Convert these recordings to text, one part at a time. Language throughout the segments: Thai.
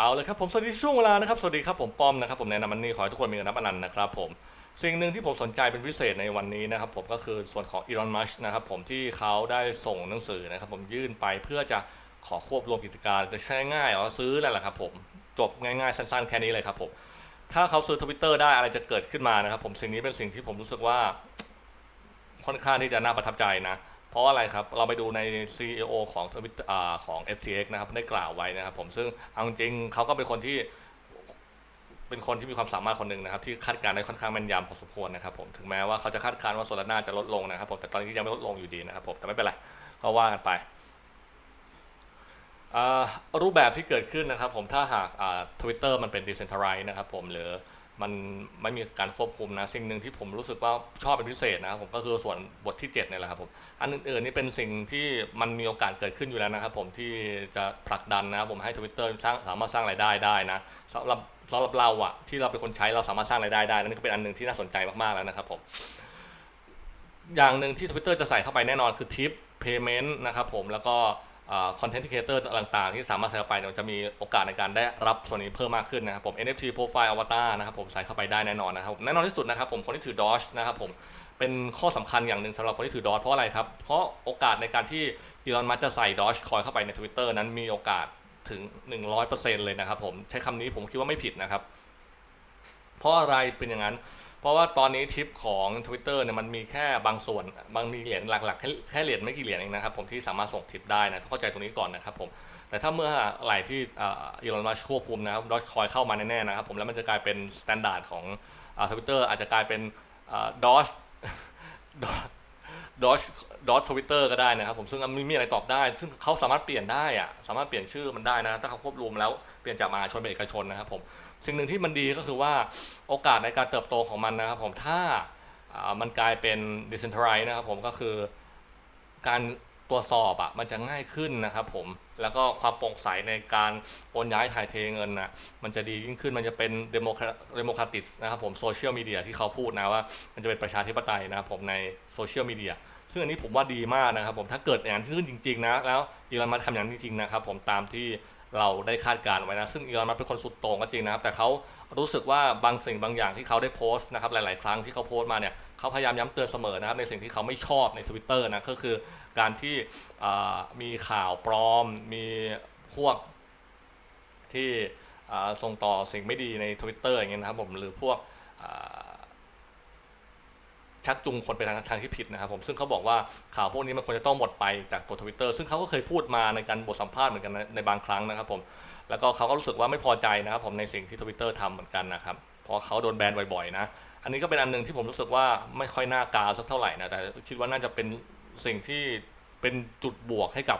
เอาเลยครับผมสวัสดีช่วงเวลานะครับสวัสดีครับผมป้อมนะครับผมแนะนำมันนี่ขอให้ทุกคนมีเงินนับอนันต์นะครับผมสิ่งหนึ่งที่ผมสนใจเป็นพิเศษในวันนี้นะครับผมก็คือส่วนของอีลอนมัสนะครับผมที่เขาได้ส่งหนังสือนะครับผมยื่นไปเพื่อจะขอควบรวมกิจการจะใช้ง่ายเอาซื้อนั่นแหละครับผมจบง่ายๆสั้นๆแค่นี้เลยครับผมถ้าเขาซื้อทวิตเตอร์ได้อะไรจะเกิดขึ้นมานะครับผมสิ่งนี้เป็นสิ่งที่ผมรู้สึกว่าค่อนข้างที่จะน่าประทับใจนะ เพราะอะไรครับ เราไปดูใน CEO ของ Twitter อ่าของ FTX นะครับได้กล่าวไว้นะครับผมซึ่งเอาจริงเขาก็เป็นคนที่เป็นคนที่มีความสามารถคนหนึ่งนะครับ ที่คาดการณ์ได้ค่อนข้างแม่นยำพอสมควรนะครับผมถึงแม้ว่าเขาจะคาดการณ์ว่าโซลาร่าจะลดลงนะครับผมแต่ตอนนี้ยังไม่ลดลงอยู่ดีนะครับผมแต่ไม่เป็นไรก็ว่ากันไปรูปแบบที่เกิดขึ้นนะครับผมถ้าหากทวิตเตอร์มันเป็น decentralized นะครับผมหรือ มันไม่มีการควบคุมนะ สิ่งหนึ่งที่ผมรู้สึกว่าชอบเป็นพิเศษนะครับผมก็คือส่วนบทที่7เนี่ยแหละครับผมอันอื่นๆนี่เป็นสิ่งที่มันมีโอกาสเกิดขึ้นอยู่แล้วนะครับผมที่จะผลักดันนะครับผมให้ทวิตเตอร์สร้างสามารถสร้างรายได้ได้นะสำหรับสำหรับเราอะที่เราเป็นคนใช้เราสามารถสร้างรายได้ได้นั่นก็เป็นอันหนึ่งที่น่าสนใจมากๆแล้วนะครับผมอย่างหนึ่งที่ Twitter จะใส่เข้าไปแน่นอนคือทิป payment นะครับผมแล้วก็ คอนเทนต์ครีเอเตอร์ต่างๆ ที่สามารถใส่เข้าไปเนี่ยมันจะมีโอกาสในการได้รับส่วนนี้เพิ่มมากขึ้นนะครับผม NFT profile avatar นะครับผมใส่เข้าไปได้แน่นอนนะครับแน่นอนที่สุดนะครับผมคนที่ถือ Doge นะครับผมเป็นข้อสำคัญอย่างหนึ่งสำหรับคนที่ถือ Doge เพราะอะไรครับ เพราะโอกาสในการที่อีลอนมัสจะใส่ Doge คอยเข้าไปใน Twitter นั้นมีโอกาสถึง 100%เลยนะครับผม ใช้คำนี้ผมคิดว่าไม่ผิดนะครับ เพราะอะไรเป็นอย่างนั้น เพราะว่าตอนนี้ทิปของ Twitter เนี่ยมันมีแค่บางส่วนบางมีเหรียญหลักๆแค่แค่เหรียญไม่กี่เหรียญเองนะครับผมที่สามารถส่งทิปได้นะเข้าใจตรงนี้ก่อนนะครับผมแต่ถ้าเมื่อไหร่ที่อีลอนมัสควบคุมนะครับดอทคอยเข้ามาแน่ๆนะครับผมแล้วมันจะกลายเป็นสแตนดาร์ดของทวิตเตอร์อาจจะกลายเป็นดอท ดอชดอชทวิตเตอร์ก็ได้นะครับผมซึ่งมันมีอะไรตอบได้ ซึ่งเขาสามารถเปลี่ยนได้อะสามารถเปลี่ยนชื่อมันได้นะ ถ้าเขาควบรวมแล้วเปลี่ยนจากมาชนเป็นเอกชนนะครับผมสิ่งหนึ่งที่มันดีก็คือว่าโอกาสในการเติบโตของมันนะครับผมถ้าอ่ามันกลายเป็น decentralized นะครับผมก็คือการ ตรวจสอบอะมันจะง่ายขึ้นนะครับผมแล้วก็ความโปร่งใสในการโอนย้ายถ่ายเทเงินนะมันจะดียิ่งขึ้นมันจะเป็นเดโมคราติสนะครับผมโซเชียลมีเดียที่เขาพูดนะว่า มันจะเป็นประชาธิปไตยนะครับผมในโซเชียลมีเดียซึ่งอันนี้ผมว่าดีมากนะครับผมถ้าเกิดอย่างนั้นขึ้นจริง ๆ นะ แล้วอีลอนมัสก์ทำอย่างนี้จริงๆนะครับผมตามที่ เราได้คาดการณ์ไว้นะ ซึ่งอีลอนมัสเป็นคนสุดโต่งก็จริงนะครับ แต่เขารู้สึกว่าบางสิ่งบางอย่างที่เขาได้โพสต์นะครับหลาย ๆ ครั้งที่เขาโพสต์มาเนี่ยเขาพยายามย้ำเตือนเสมอนะครับในสิ่งที่เขาไม่ชอบใน Twitter นะก็คือการที่มีข่าวปลอม มีพวกที่ส่งต่อสิ่งไม่ดีใน Twitter อย่างเงี้ยนะครับผมหรือพวกอ ชักจูงคนไปทางทางที่ผิดนะครับผมซึ่งเขาบอกว่าข่าวพวกนี้มันควรจะต้องหมดไปจากตัวทวิตเตอร์ซึ่งเขาก็เคยพูดมาในการบทสัมภาษณ์เหมือนกันนในบางครั้งนะครับผมแล้วก็เขาก็รู้สึกว่าไม่พอใจนะครับผมในสิ่งที่ทวิตเตอร์ทำเหมือนกันนะครับเพราะเขาโดนแบนบ่อยๆนะอันนี้ก็เป็นอันหนึ่งที่ผมรู้สึกว่าไม่ค่อยน่ากาวสักเท่าไหร่นะแต่คิดว่าน่าจะเป็นสิ่งที่เป็นจุดบวกให้กับ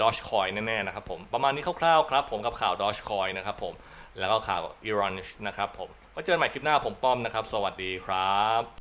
ดอชคอยแน่ๆนะครับผมประมาณนี้คร่าวๆครับผมกับข่าวดอชคอยนะครับผมแล้วก็ข่าวอีรอนนะครับผมไว้เจอกันใหม่คลิปหน้าผมป้อมนะครับ สวัสดีครับ